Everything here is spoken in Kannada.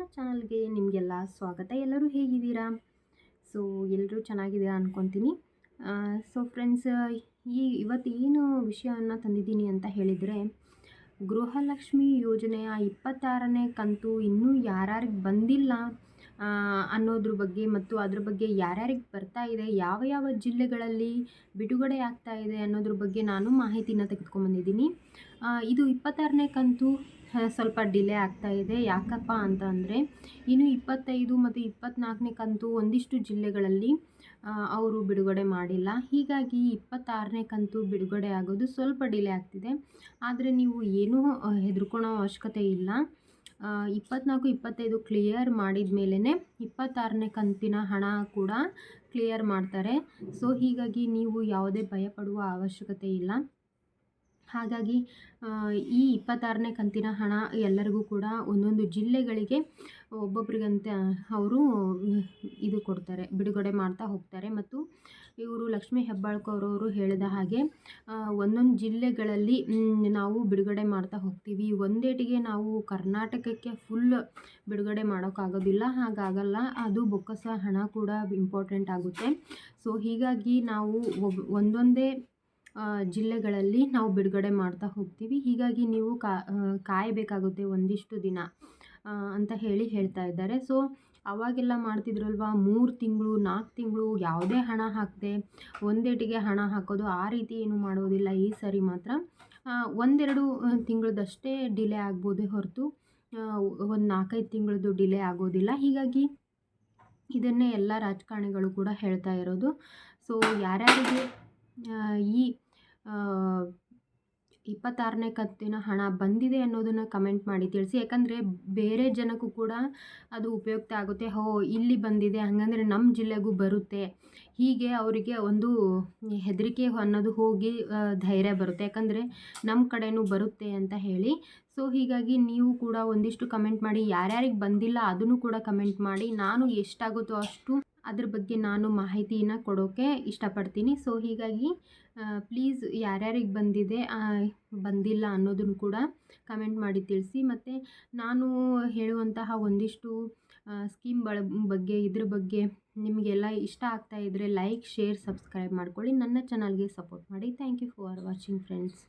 ನನ್ನ ಚಾನಲ್ಗೆ ನಿಮಗೆಲ್ಲ ಸ್ವಾಗತ. ಎಲ್ಲರೂ ಹೇಗಿದ್ದೀರಾ? ಸೊ ಎಲ್ಲರೂ ಚೆನ್ನಾಗಿದ್ದೀರಾ ಅಂದ್ಕೊತೀನಿ ಸೊ ಫ್ರೆಂಡ್ಸ್ ಈ, ಇವತ್ತು ಏನು ವಿಷಯವನ್ನು ತಂದಿದ್ದೀನಿ ಅಂತ ಹೇಳಿದರೆ, ಗೃಹಲಕ್ಷ್ಮಿ ಯೋಜನೆಯ ಇಪ್ಪತ್ತಾರನೇ ಕಂತು ಇನ್ನೂ ಯಾರ್ಯಾರಿಗೆ ಬಂದಿಲ್ಲ ಅನ್ನೋದ್ರ ಬಗ್ಗೆ ಮತ್ತು ಅದ್ರ ಬಗ್ಗೆ ಯಾರ್ಯಾರಿಗೆ ಬರ್ತಾ ಇದೆ, ಯಾವ ಯಾವ ಜಿಲ್ಲೆಗಳಲ್ಲಿ ಬಿಡುಗಡೆ ಆಗ್ತಾ ಇದೆ ಅನ್ನೋದ್ರ ಬಗ್ಗೆ ನಾನು ಮಾಹಿತಿನ ತೆಗೆದುಕೊಂಬಂದಿದ್ದೀನಿ ಇದು ಇಪ್ಪತ್ತಾರನೇ ಕಂತು ಸ್ವಲ್ಪ ಡಿಲೇ ಆಗ್ತಾ ಇದೆ. ಯಾಕಪ್ಪ ಅಂತ ಅಂದರೆ, ಇನ್ನು ಇಪ್ಪತ್ತೈದು ಮತ್ತು ಇಪ್ಪತ್ತ್ನಾಲ್ಕನೇ ಕಂತು ಒಂದಿಷ್ಟು ಜಿಲ್ಲೆಗಳಲ್ಲಿ ಅವರು ಬಿಡುಗಡೆ ಮಾಡಿಲ್ಲ. ಹೀಗಾಗಿ ಇಪ್ಪತ್ತಾರನೇ ಕಂತು ಬಿಡುಗಡೆ ಆಗೋದು ಸ್ವಲ್ಪ ಡಿಲೇ ಆಗ್ತಿದೆ. ಆದರೆ ನೀವು ಏನೂ ಹೆದರ್ಕೊಳ್ಳೋ ಅವಶ್ಯಕತೆ ಇಲ್ಲ. ಆ, ಇಪ್ಪತ್ತ್ನಾಲ್ಕು ಇಪ್ಪತ್ತೈದು ಕ್ಲಿಯರ್ ಮಾಡಿದ ಮೇಲೇ ಇಪ್ಪತ್ತಾರನೇ ಕಂತಿನ ಹಣ ಕೂಡ ಕ್ಲಿಯರ್ ಮಾಡ್ತಾರೆ. ಸೊ ಹೀಗಾಗಿ ನೀವು ಯಾವುದೇ ಭಯಪಡುವ ಅವಶ್ಯಕತೆ ಇಲ್ಲ. ಹಾಗಾಗಿ ಈ ಇಪ್ಪತ್ತಾರನೇ ಕಂತಿನ ಹಣ ಎಲ್ಲರಿಗೂ ಕೂಡ ಒಂದೊಂದು ಜಿಲ್ಲೆಗಳಿಗೆ ಒಬ್ಬೊಬ್ರಿಗಂತ ಅವರು ಇದು ಕೊಡ್ತಾರೆ, ಬಿಡುಗಡೆ ಮಾಡ್ತಾ ಹೋಗ್ತಾರೆ. ಮತ್ತು ಇವರು ಲಕ್ಷ್ಮೀ ಹೆಬ್ಬಾಳ್ಕರ್ ಹೇಳಿದ ಹಾಗೆ ಒಂದೊಂದು ಜಿಲ್ಲೆಗಳಲ್ಲಿ ನಾವು ಬಿಡುಗಡೆ ಮಾಡ್ತಾ ಹೋಗ್ತೀವಿ. ಒಂದೇಟಿಗೆ ನಾವು ಕರ್ನಾಟಕಕ್ಕೆ ಫುಲ್ ಬಿಡುಗಡೆ ಮಾಡೋಕ್ಕಾಗೋದಿಲ್ಲ. ಹಾಗಾಗಲ್ಲ, ಅದು ಬೊಕ್ಕಸ ಹಣ ಕೂಡ ಇಂಪಾರ್ಟೆಂಟ್ ಆಗುತ್ತೆ. ಸೊ ಹೀಗಾಗಿ ನಾವು ಒಂದೊಂದೇ ಜಿಲ್ಲೆಗಳಲ್ಲಿ ನಾವು ಬಿಡುಗಡೆ ಮಾಡ್ತಾ ಹೋಗ್ತೀವಿ. ಹೀಗಾಗಿ ನೀವು ಕಾಯಬೇಕಾಗುತ್ತೆ ಒಂದಿಷ್ಟು ದಿನ ಅಂತ ಹೇಳಿ ಹೇಳ್ತಾ ಇದ್ದಾರೆ. ಸೊ, ಅವಾಗೆಲ್ಲ ಮಾಡ್ತಿದ್ರಲ್ವ? ಮೂರು ತಿಂಗಳು ನಾಲ್ಕು ತಿಂಗಳು, ಯಾವುದೇ ಹಣ ಹಾಕದೆ, ಒಂದೇಟಿಗೆ ಹಣ ಹಾಕೋದು, ಆ ರೀತಿ ಏನು ಮಾಡೋದಿಲ್ಲ, ಈ ಸರಿ ಮಾತ್ರ. ಒಂದೆರಡು ತಿಂಗಳದಷ್ಟೇ ಡಿಲೇ ಆಗ್ಬೋದೇ ಹೊರತು ಒಂದು ನಾಲ್ಕೈದು ತಿಂಗಳದ್ದು ಡಿಲೇ ಆಗೋದಿಲ್ಲ. ಹೀಗಾಗಿ ಇದನ್ನೇ ಎಲ್ಲ ರಾಜಕಾರಣಿಗಳು ಕೂಡ ಹೇಳ್ತಾ ಇರೋದು. ಸೊ, ಯಾರ್ಯಾರಿಗೆ ಈ ಇಪ್ಪತ್ತಾರನೇ ಕಂತಿನ ಹಣ ಬಂದಿದೆ ಅನ್ನೋದನ್ನು ಕಮೆಂಟ್ ಮಾಡಿ ತಿಳಿಸಿ. ಯಾಕಂದರೆ ಬೇರೆ ಜನಕ್ಕೂ ಕೂಡ ಅದು ಉಪಯುಕ್ತ ಆಗುತ್ತೆ. ಹೋ, ಇಲ್ಲಿ ಬಂದಿದೆ, ಹಾಗಂದ್ರೆ ನಮ್ಮ ಜಿಲ್ಲೆಗೂ ಬರುತ್ತೆ. ಹೀಗೆ ಅವರಿಗೆ ಒಂದು ಹೆದರಿಕೆ ಅನ್ನೋದು ಹೋಗಿ ಧೈರ್ಯ ಬರುತ್ತೆ. ಯಾಕಂದರೆ ನಮ್ಮ ಕಡೆನೂ ಬರುತ್ತೆ ಅಂತ ಹೇಳಿ. ಸೊ, ಹೀಗಾಗಿ ನೀವು ಕೂಡ ಒಂದಿಷ್ಟು ಕಮೆಂಟ್ ಮಾಡಿ, ಯಾರ್ಯಾರಿಗೆ ಬಂದಿಲ್ಲ ಅದನ್ನು ಕೂಡ ಕಮೆಂಟ್ ಮಾಡಿ. ನಾನು ಎಷ್ಟಾಗುತ್ತೋ ಅಷ್ಟು ಅದ್ರ ಬಗ್ಗೆ ನಾನು ಮಾಹಿತಿನ ಕೊಡೋಕ್ಕೆ ಇಷ್ಟಪಡ್ತೀನಿ. ಸೊ ಹೀಗಾಗಿ ಪ್ಲೀಸ್ ಯಾರ್ಯಾರಿಗೆ ಬಂದಿದೆ ಬಂದಿಲ್ಲ ಅನ್ನೋದನ್ನು ಕೂಡ ಕಮೆಂಟ್ ಮಾಡಿ ತಿಳಿಸಿ. ಮತ್ತು ನಾನು ಹೇಳುವಂತಹ ಒಂದಿಷ್ಟು ಸ್ಕೀಮ್ಗಳ ಬಗ್ಗೆ, ಇದ್ರ ಬಗ್ಗೆ ನಿಮಗೆಲ್ಲ ಇಷ್ಟ ಆಗ್ತಾ ಇದ್ದರೆ ಲೈಕ್ ಶೇರ್ ಸಬ್ಸ್ಕ್ರೈಬ್ ಮಾಡ್ಕೊಳ್ಳಿ. ನನ್ನ ಚಾನಲ್ಗೆ ಸಪೋರ್ಟ್ ಮಾಡಿ. Thank you for watching friends